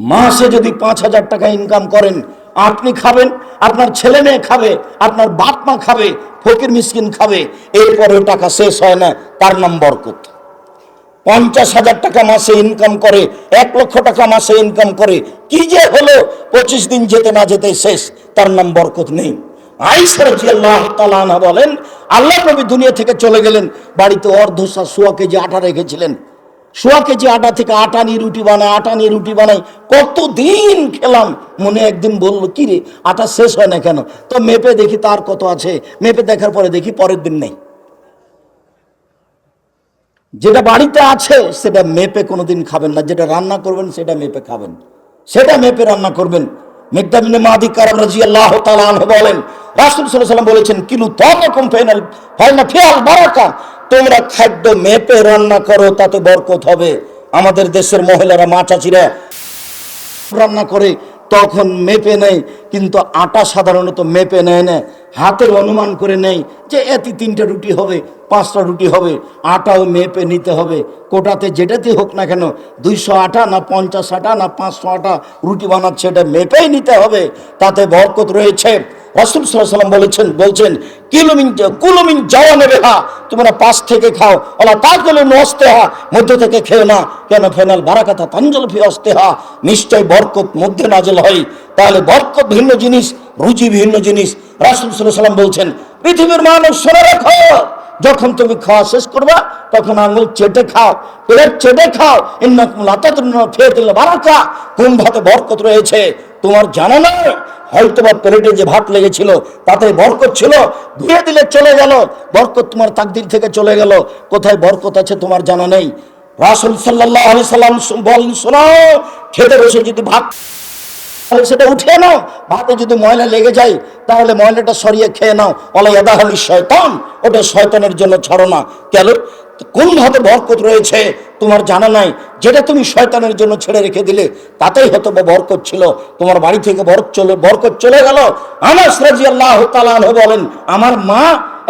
মাসে যদি পাঁচ হাজার টাকা ইনকাম করেন, আপনি খাবেন, আপনার ছেলে মেয়ে খাবে, আপনার বাপ মা খাবে, ফকির মিসকিন খাবে, এরপরে টাকা শেষ হয় না, তার নাম বরকত। পঞ্চাশ হাজার টাকা মাসে ইনকাম করে, এক লক্ষ টাকা মাসে ইনকাম করে, কি যে হলো, পঁচিশ দিন যেতে না যেতে শেষ, তার নাম বরকত নেই। আইসার বলেন, আল্লাহ নবী দুনিয়া থেকে চলে গেলেন, বাড়িতে অর্ধশা সোয়া যে আটা রেখেছিলেন সোয়া কেজি আটা থেকে আটা নিয়ে রুটি বানায়, আটা নিয়ে রুটি বানাই কতদিন খেলাম, মনে একদিন বলল, কি রে, আটা শেষ হয় না কেন? তো মেপে দেখি তার কত আছে। মেপে দেখার পরে দেখি পরের দিন নেই। যেটা বাড়িতে আছে, সেটা মেপে কোনোদিন খাবেন না। যেটা রান্না করবেন, সেটা মেপে খাবেন। সেটা মেপে রান্না করবেন। মেঘদামিনে মাদি কারাম রাজি আল্লাহ বলেন, রাসুল সাল্লাম বলেছেন, কিলু তখন ফাইনাল ফাইনাল ফিয়াল বারাকা। তোমরা খাদ্য মেপে রান্না করো, তাতে বরকত হবে। আমাদের দেশের মহিলারা, মা চাচিরা রান্না করে, তখন মেপে নেয় কিন্তু আটা সাধারণত মেপে নেয় না। হাতের অনুমান করে নেয় যে এতি তিনটা রুটি হবে, পাঁচটা রুটি হবে, আটাও মেপে নিতে হবে। কোটাতে যেটাতে হোক না কেন, দুইশো আটা না পঞ্চাশ আটা না পাঁচশো আটা রুটি বানাচ্ছে এটা মেপেই নিতে হবে। তাতে বরকত রয়েছে। রসুল বলেছেন, বলছেন, কিলোমিন কুলোমিন যাওয়া নেবে হা তোমরা পাশ থেকে খাও ওলা তাজলে নস্তে হা মধ্য থেকে খেও না, কেন ফেনাল বারাকাতা তাঞ্জল ফি অস্তে হা নিশ্চয় বরকত মধ্যে নাজল হয়। তাহলে বরকত ভিন্ন জিনিস, রুচি ভিন্ন জিনিস। রাসুল সাল্লাম বলছেন, পৃথিবীর মানুষ শুনে রাখো, যখন তুমি খাওয়া শেষ করবা, তখন আঙুল চেটে খাও প্লেট চেটে খাও, ইন্নাকুম লাতাতুন ফিয়াতিল বারাকা কোন ভাতে বরকত রয়েছে। তোমার জানা নয় হয়তো বা প্লেটে যে ভাত লেগেছিল, তাতে বরকত ছিল, ধুয়ে দিলে চলে গেল। বরকত তোমার তাকদির থেকে চলে গেল। কোথায় বরকত আছে তোমার জানা নেই। রাসুল সাল্লাহ আলি সাল্লাম বলেন শোনাও খেতে বসে যদি ভাত তাহলে সেটা উঠে নাও। ভাতে যদি ময়লা লেগে যায়, তাহলে ময়লাটা সরিয়ে খেয়ে নাও। অলা ইয়াদা হলি শয়তান ওটা শয়তানের জন্য ছাড়ো না। কেন? কোন ভাবে বরকত রয়েছে তোমার জানা নাই? যেটা তুমি শয়তানের জন্য ছেড়ে রেখে দিলে, তাতেই হয়তো বা বরকত ছিল। তোমার বাড়ি থেকে বরকত চলে বরকত চলে গেল। আমার রাজি আল্লাহ বলেন, আমার মা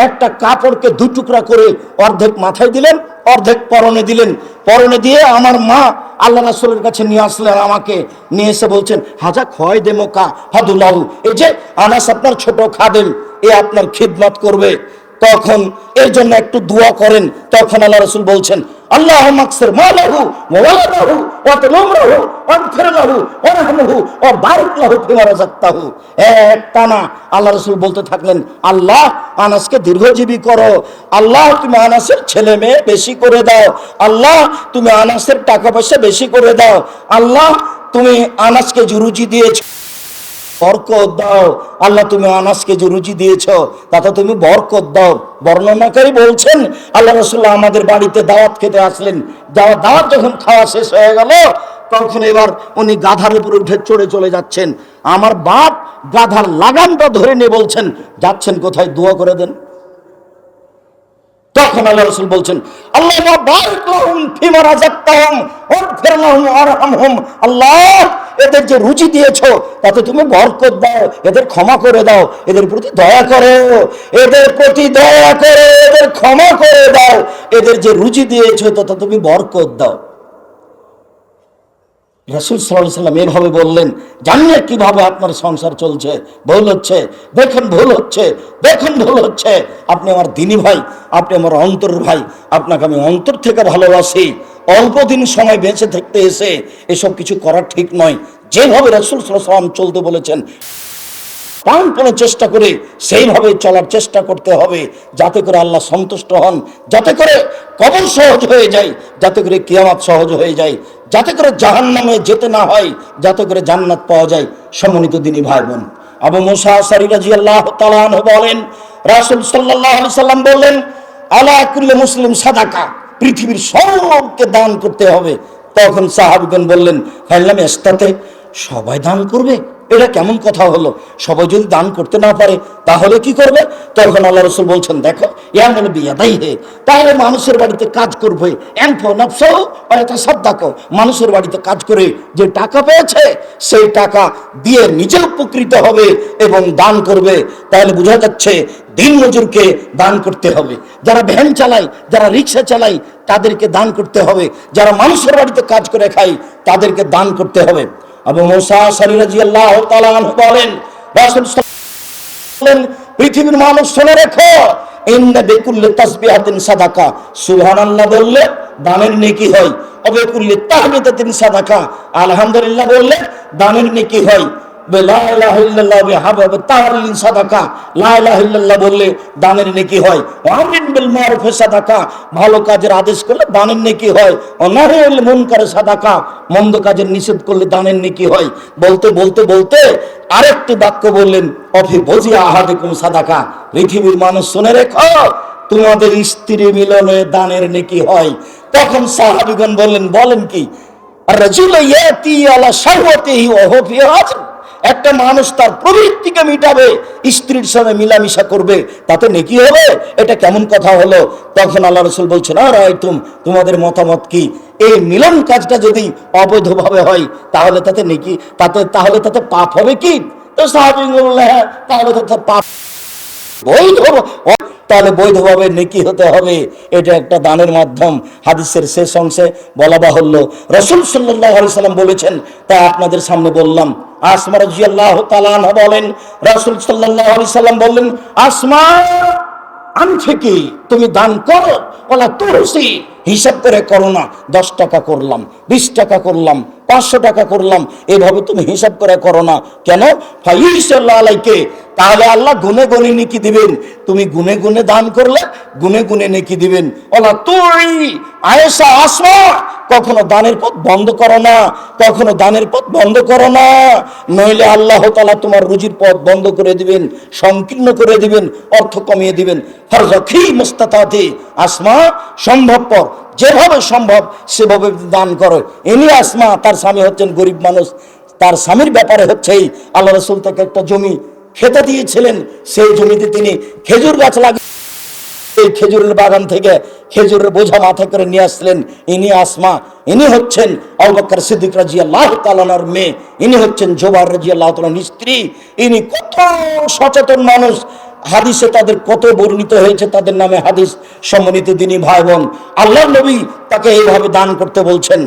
একটা কাপড়কে দু টুকরা করে অর্ধেক মাথায় দিলেন, অর্ধেক পরনে দিলেন। পরনে দিয়ে আমার মা আল্লাহ রাসুলের কাছে নিয়ে আসলেন আমাকে। নিয়ে এসে বলছেন, হাজা খয় দে মোকা হাদুল্লাহু এই যে আনাস আপনার ছোট খাদেম, এ আপনার খিদমত করবে। তখন এর জন্য একটু দোয়া করেন। তখন আল্লাহ রসুল বলছেন আল্লাহ মাকসের মালাহু এক টানা আল্লাহ রসুল বলতে থাকলেন, আল্লাহ, আনাসকে দীর্ঘজীবী করো। আল্লাহ, তুমি আনাসের ছেলে মেয়ে বেশি করে দাও। আল্লাহ, তুমি আনাসের টাকা পয়সা বেশি করে দাও। আল্লাহ, তুমি আনাসকে রুচি দিয়েছ। বরকত দাও। আল্লাহ, তুমি আনাসকে যে রুচি দিয়েছ, তাতে তুমি বরকত দাও। বর্ণনাকারী বলছেন, আল্লাহ রসুল্লাহ আমাদের বাড়িতে দাওয়াত খেতে আসলেন। দাওয়াত যখন খাওয়া শেষ হয়ে গেল, তখন এবার উনি গাধার উপরে উঠে চড়ে চলে যাচ্ছেন। আমার বাপ গাধার লাগামটা ধরে নিয়ে বলছেন, যাচ্ছেন কোথায়? দোয়া করে দেন। তখন আল্লাহ রসুল বলছেন, আল্লাহ আল্লাহ এদের যে রুচি দিয়েছ, তাতে তুমি বরকত দাও, এদের ক্ষমা করে দাও, এদের প্রতি দয়া করো, এদের প্রতি দয়া করে, এদের ক্ষমা করে দাও, এদের যে রুচি দিয়েছ, তাতে তুমি বরকত দাও। রসুল সাল্লাহ সাল্লাম এভাবে বললেন জানিয়ে কীভাবে আপনার সংসার চলছে? ভুল হচ্ছে। দেখুন, ভুল হচ্ছে। দেখুন, ভুল হচ্ছে। আপনি আমার দিনী ভাই, আপনি আমার অন্তর ভাই, আপনাকে আমি অন্তর থেকে ভালোবাসি। অল্প দিন সময় বেঁচে থাকতে এসে এসব কিছু করা ঠিক নয়। যেভাবে রসুল সাল্লাম চলতে বলেছেন প্রাণপণে চেষ্টা করে সেইভাবে চলার চেষ্টা করতে হবে, যাতে করে আল্লাহ সন্তুষ্ট হন, যাতে করে কবর সহজ হয়ে যায়, যাতে করে কিয়ামাত সহজ হয়ে যায়, যাতে করে জাহান নামে যেতে না হয়, যাতে করে জান্নাত পাওয়া যায়। সম্মানিত দিনী ভাই বোন আবু মুসা সারি রাজি আল্লাহ বলেন, রাসুল সাল্লাহ সাল্লাম বললেন আল্লাহ কুল্লে মুসলিম সাদাকা? পৃথিবীর সবকে দান করতে হবে। তখন সাহাবিগণ বললেন ফাইলাম এস্তাতে সবাই দান করবে? এটা কেমন কথা হলো? সবাই যদি দান করতে না পারে, তাহলে কি করবে? তখন আল্লাহ রসুল বলছেন, দেখো, ইয়া মনে বিয়াদাই হে তাহলে মানুষের বাড়িতে কাজ করবে। অয়থা সাদ্দাকো মানুষের বাড়িতে কাজ করে যে টাকা পেয়েছে, সেই টাকা দিয়ে নিজে উপকৃত হবে এবং দান করবে। তাহলে বোঝা যাচ্ছে, দিন মজুরকে দান করতে হবে। যারা ভ্যান চালায়, যারা রিক্সা চালায়, তাদেরকে দান করতে হবে। যারা মানুষের বাড়িতে কাজ করে খায়, তাদেরকে দান করতে হবে। আবু মুসা আশারি আল্লাহ বলেন বলেন, পৃথিবীর মানুষ শুনে রেখো, ইন্না বিকুল্লি তাসবিহাতিন সাদাকা। সুবহানাল্লাহ বললে, দানের নেকি হয়। অবেকুল্লে তাহমিদাতিন সাদাকা। আলহামদুলিল্লাহ বললে, দানের নেকি হয়। বললে, দানের নেকি হয়? ভালো কাজের আদেশ করলে দানের নেকি হয়। মন্দ কাজের নিষেধ করলে দানের নেকি হয়। বলতে বলতে বলতে আরেকটি বাক্য বললেন, অফি আহাদিকুম সাদাকা। পৃথিবীর মানুষ শুনে রেখো, তোমাদের স্ত্রী মিলনে দানের নেকি হয়। তখন সাহাবিগণ বললেন, বলেন কি? রাজুল ইয়াতি আলা শাহওয়াতিহি ওয়া একটা মানুষ তার প্রবৃত্তিকে মিটাবে, স্ত্রীর সঙ্গে মিলামিশা করবে, তাতে নেকি হবে? এটা কেমন কথা হলো? তখন আল্লাহ রসুল বলছেন আর তুম তোমাদের মতামত কি? এই মিলন কাজটা যদি অবৈধভাবে হয়, তাহলে তাতে নেকি, তাতে, তাহলে তাতে পাপ হবে কি? তো সাহাবিগ বললে হ্যাঁ তাহলে তাতে পাপ, বৈধ তাহলে বৈধভাবে নেকি হতে হবে। এটা একটা দানের মাধ্যম। হাদিসের শেষ অংশে বলা বাহুল্য। রসুল সাল্লাহ সাল্লাম বলেছেন, তা আপনাদের সামনে বললাম। আসমা রাজিয়াল্লাহ তালান বলেন, রসুল সাল্লাহ সাল্লাম বললেন, আসমা আন থেকে তুমি দান করো, ওলা তুলসি হিসাব করে করো না, দশ টাকা করলাম, বিশ টাকা করলাম, পাঁচশো টাকা করলাম, এভাবে তুমি হিসাব করে করো না। কেন? ফাইসাল্লাহ আলাইকে তাহলে আল্লাহ গুনে গুনে নেকি দিবেন। তুমি গুনে গুনে দান করলে গুনে গুনে নেকি দিবেন। ওলা তুই, আয়েশা, আসমা, কখনো দানের পথ বন্ধ করো না, কখনো দানের পথ বন্ধ করো না। নইলে আল্লাহ তালা তোমার রুজির পথ বন্ধ করে দিবেন, সংকীর্ণ করে দিবেন, অর্থ কমিয়ে দিবেন। হরজখি মুস্তাতে আসমা সম্ভবপর যেভাবে সম্ভব সেভাবে দান করো। ইনি আসমা, তার স্বামী হচ্ছেন গরিব মানুষ, তার স্বামীর ব্যাপারে হচ্ছেই আল্লাহ রসুল তাকে একটা জমি খেতে দিয়েছিলেন সেই জমিতে তিনি খেজুর গাছ লাগিয়ে এই খেজুরের বাগান থেকে খেজুরের বোঝা মাথায় করে নিয়ে আসলেন। ইনি আসমা, ইনি হচ্ছেন আলবাক্কর সিদ্দিক রাজি আল্লাহ তালানার মেয়ে, ইনি হচ্ছেন জোবার রাজি আল্লাহ তালার স্ত্রী। ইনি কত সচেতন মানুষ, হাদিসে তাদের কত বর্ণিত হয়েছে, তাদের নামে হাদিস সম্মানিত দিনী ভাই বোন। আল্লাহ নবী তাকে এইভাবে দান করতে বলছেন।